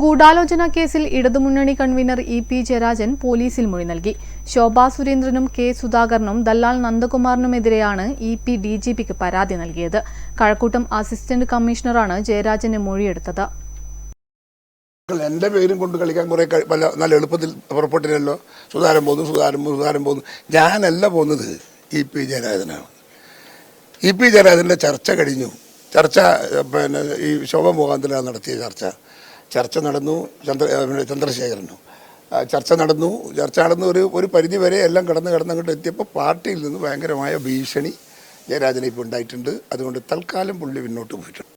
ഗൂഢാലോചന കേസിൽ ഇടതുമുന്നണി കൺവീനർ ഇ പി ജയരാജൻ പോലീസിൽ മൊഴി നൽകി. ശോഭാ സുരേന്ദ്രനും കെ സുധാകരനും ദല്ലാൽ നന്ദകുമാറിനുമെതിരെയാണ് ഇ പി ഡി ജി പിക്ക് പരാതി നൽകിയത്. കഴക്കൂട്ടം അസിസ്റ്റന്റ് കമ്മീഷണറാണ് ജയരാജന്റെ മൊഴിയെടുത്തത്. എന്റെ പേരും കൊണ്ട് കളിക്കാൻ കുറേ നല്ല എളുപ്പത്തിൽ പുറപ്പെട്ടില്ലല്ലോ. സുധാരൻ പോകുന്നു സുധാരൻ പോകുന്നു സുധാരൻ പോകുന്നു ഞാനല്ല പോകുന്നത് ഇ പി ജയരാജനാണ്. ഇ പി ജയരാജന്റെ ചർച്ച കഴിഞ്ഞു. ചർച്ച പിന്നെ ഈ ശോഭ മുഖാന്തരാണ് നടത്തിയ ചർച്ച. ചർച്ച നടന്നു ചന്ദ്ര ചന്ദ്രശേഖരനും. ചർച്ച നടന്നു. ചർച്ച നടന്നു ഒരു ഒരു പരിധി വരെ എല്ലാം കടന്ന് കടന്നങ്ങോട്ട് എത്തിയപ്പോൾ പാർട്ടിയിൽ നിന്ന് ഭയങ്കരമായ ഭീഷണി ജയരാജന് ഇപ്പോൾ ഉണ്ടായിട്ടുണ്ട്. അതുകൊണ്ട് തൽക്കാലം പുള്ളി പിന്നോട്ട് പോയിട്ടുണ്ട്.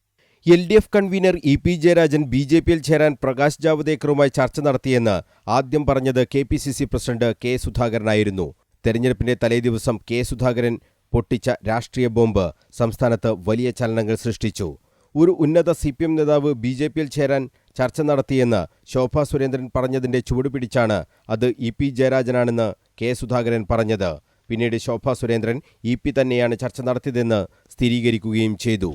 L D F convener E P Jayarajan B J പിയിൽ ചേരാൻ പ്രകാശ് ജാവ്ദേക്കറുമായി ചർച്ച നടത്തിയെന്ന് ആദ്യം പറഞ്ഞത് K P C C president K സുധാകരനായിരുന്നു. തെരഞ്ഞെടുപ്പിന്റെ തലേദിവസം കെ സുധാകരൻ പൊട്ടിച്ച രാഷ്ട്രീയ ബോംബ് സംസ്ഥാനത്ത് വലിയ ചലനങ്ങൾ സൃഷ്ടിച്ചു. ഒരു ഉന്നത സി പി എം നേതാവ് ബി ജെ പിയിൽ ചേരാൻ ചർച്ച നടത്തിയെന്ന് ശോഭ സുരേന്ദ്രൻ പറഞ്ഞതിന്റെ ചുവട് പിടിച്ചാണ് അത് ഇ പി ജയരാജനാണെന്ന് കെ സുധാകരൻ പറഞ്ഞത്. പിന്നീട് ശോഭ സുരേന്ദ്രൻ ഇ പി തന്നെയാണ് ചർച്ച നടത്തിയതെന്ന് സ്ഥിരീകരിക്കുകയും ചെയ്തു.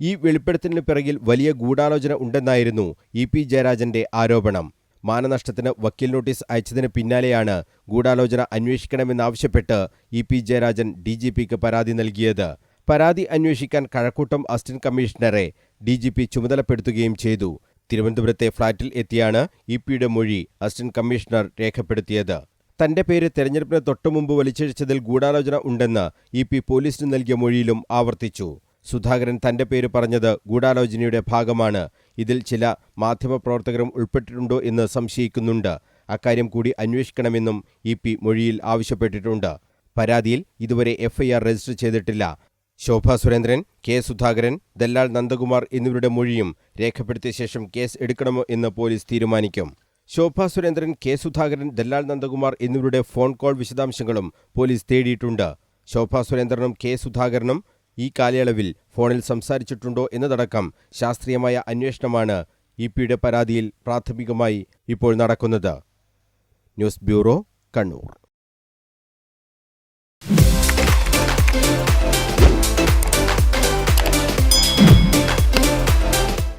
ഈ വെളിപ്പെടുത്തലിന് പിറകിൽ വലിയ ഗൂഢാലോചന ഉണ്ടെന്നായിരുന്നു ഇ പി ജയരാജന്റെ ആരോപണം. മാനനഷ്ടത്തിന് വക്കീൽ നോട്ടീസ് അയച്ചതിന് പിന്നാലെയാണ് ഗൂഢാലോചന അന്വേഷിക്കണമെന്നാവശ്യപ്പെട്ട് E P Jayarajan D G പിക്ക് പരാതി നൽകിയത്. പരാതി അന്വേഷിക്കാൻ കഴക്കൂട്ടം അസിസ്റ്റന്റ് കമ്മീഷണറെ ഡി ജി പി ചുമതലപ്പെടുത്തുകയും ചെയ്തു. തിരുവനന്തപുരത്തെ ഫ്ളാറ്റിൽ എത്തിയാണ് ഇ പിയുടെ മൊഴി അസിസ്റ്റന്റ് കമ്മീഷണർ രേഖപ്പെടുത്തിയത്. തന്റെ പേര് തെരഞ്ഞെടുപ്പിന് തൊട്ടുമുമ്പ് വലിച്ചിഴച്ചതിൽ ഗൂഢാലോചന ഉണ്ടെന്ന് ഇ പി പോലീസിന് നൽകിയ മൊഴിയിലും ആവർത്തിച്ചു. സുധാകരൻ തന്റെ പേര് പറഞ്ഞത് ഗൂഢാലോചനയുടെ ഭാഗമാണ്. ഇതിൽ ചില മാധ്യമപ്രവർത്തകരും ഉൾപ്പെട്ടിട്ടുണ്ടോ എന്ന് സംശയിക്കുന്നുണ്ട്. അക്കാര്യം കൂടി അന്വേഷിക്കണമെന്നും ഇ പി മൊഴിയിൽ ആവശ്യപ്പെട്ടിട്ടുണ്ട്. പരാതിയിൽ ഇതുവരെ എഫ്ഐആർ രജിസ്റ്റർ ചെയ്തിട്ടില്ല. ശോഭാ സുരേന്ദ്രൻ കെ സുധാകരൻ ദല്ലാൽ നന്ദകുമാർ എന്നിവരുടെ മൊഴിയും രേഖപ്പെടുത്തിയ ശേഷം കേസ് എടുക്കണമോ എന്ന് പോലീസ് തീരുമാനിക്കും. ശോഭ സുരേന്ദ്രൻ കെ സുധാകരൻ ദല്ലാൽ നന്ദകുമാർ എന്നിവരുടെ ഫോൺ കോൾ വിശദാംശങ്ങളും പോലീസ് തേടിയിട്ടുണ്ട്. ശോഭ സുരേന്ദ്രനും കെ സുധാകരനും ഈ കാലയളവിൽ ഫോണിൽ സംസാരിച്ചിട്ടുണ്ടോ എന്നതടക്കം ശാസ്ത്രീയമായ അന്വേഷണമാണ് ഇ പിയുടെ പരാതിയിൽ പ്രാഥമികമായി ഇപ്പോൾ നടക്കുന്നത്. News bureau Kannur.